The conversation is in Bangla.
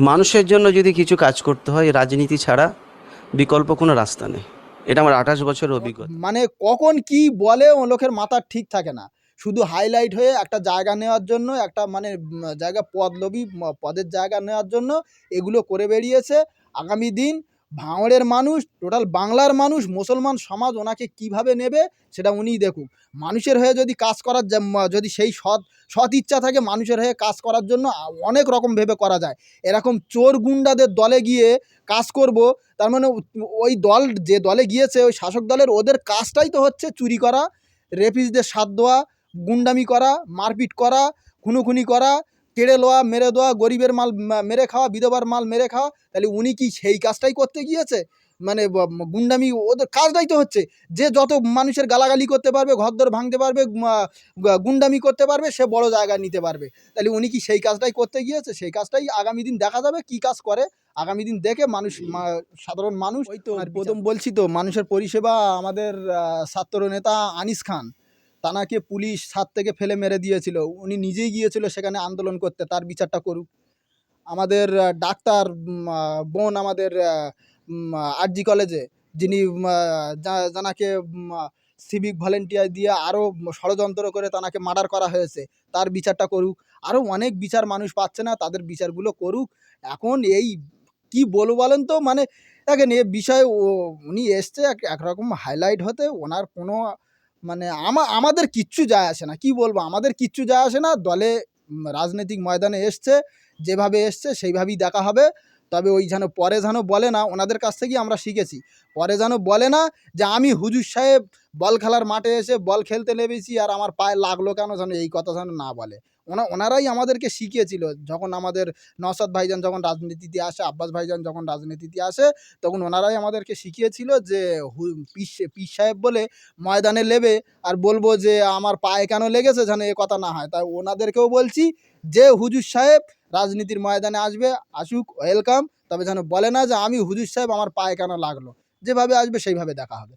মানুষের জন্য যদি কিছু কাজ করতে হয়, রাজনীতি ছাড়া বিকল্প কোনো রাস্তা নেই। এটা আমার আঠাশ বছরের অভিজ্ঞতা। মানে কখন কি বলে ও লোকের মাথা ঠিক থাকে না। শুধু হাইলাইট হয়ে একটা জায়গা নেওয়ার জন্য, একটা মানে জায়গা পদ লবি পদের জায়গা নেওয়ার জন্য এগুলো করে বেরিয়েছে। আগামী দিন ভাঙড়ের মানুষ, টোটাল বাংলার মানুষ, মুসলমান সমাজ ওনাকে কীভাবে নেবে সেটা উনিই দেখুক। মানুষের হয়ে যদি কাজ করার যদি সেই সৎ সৎ ইচ্ছা থাকে মানুষের হয়ে কাজ করার জন্য অনেক রকম ভেবে করা যায়। এরকম চোর গুন্ডাদের দলে গিয়ে কাজ করব, তার মানে ওই দল, যে দলে গিয়েছে, ওই শাসক দলের, ওদের কাজটাই তো হচ্ছে চুরি করা রেপিসদের সাথ দেওয়া, গুন্ডামি করা, মারপিট করা, খুনোখুনি করা কেড়ে লওয়া মেরে দেওয়া গরিবের মাল মেরে খাওয়া বিধবার মাল মেরে খাওয়া তাহলে উনি কি সেই কাজটাই করতে গিয়েছে? মানে গুন্ডামি ওদের কাজটাই তো হচ্ছে। যে যত মানুষের গালাগালি করতে পারবে ঘরদর ভাঙতে পারবে গুন্ডামি করতে পারবে সে বড় জায়গা নিতে পারবে। তাহলে উনি কি সেই কাজটাই করতে গিয়েছে? সেই কাজটাই আগামী দিন দেখা যাবে কি কাজ করে। আগামী দিন দেখে মানুষ সাধারণ মানুষ ওই তো প্রথম বলছি তো মানুষের পরিষেবা আমাদের ছাত্র নেতা আনিস খান। তানাকে পুলিশ ছাদ থেকে ফেলে মেরে দিয়েছিল। উনি নিজেই গিয়েছিল সেখানে আন্দোলন করতে, তার বিচারটা করুক। আমাদের ডাক্তার বোন আমাদের আরজি কলেজে, যিনি জানাকে সিভিক ভলেন্টিয়ার দিয়ে আরও ষড়যন্ত্র করে তানাকে মার্ডার করা হয়েছে, তার বিচারটা করুক। আরও অনেক বিচার মানুষ পাচ্ছে না, তাদের বিচারগুলো করুক। এখন এই কি বলব বলেন তো? মানে দেখেন, এ বিষয়ে উনি এসছে এক, একরকম হাইলাইট হতে, ওনার কোনো মানে আমা, আমাদের কিচ্ছু যায় আসে না। কি বলব? আমাদের কিচ্ছু যায় আসে না। দলে রাজনৈতিক ময়দানে এসছে, যেভাবে এসছে, সেইভাবেই দেখা হবে। তবে ওই যেন পরে যেন বলে না, ওনাদের কাছ থেকেই আমরা শিখেছি। পরে যেন বলে না যে, আমি হুজুর সাহেব, বল খেলার মাঠে এসে বল খেলতে নেমেছি আর আমার পায়ে লাগল কেন যেন এই কথা যেন না বলে। ওনা, ওনারাই আমাদেরকে শিখিয়েছিল। যখন আমাদের নওসাদ ভাইজান যখন রাজনীতিতে আসে, আব্বাস ভাইজান যখন রাজনীতিতে আসে, তখন ওনারাই আমাদেরকে শিখিয়েছিল যে, হু- পিস সাহেব বলে ময়দানে নেবে আর বলব যে, আমার পায়ে কেন লেগেছে যেন এ কথা না হয়। তাই ওনাদেরকেও বলছি যে, হুজুর সাহেব রাজনীতির ময়দানে আসবে, আসুক ওয়েলকাম তবে যেন বলে না যে আমি হুজুর সাহেব, আমার পায়খানা লাগল। যেভাবে আসবে সেইভাবে দেখা হবে।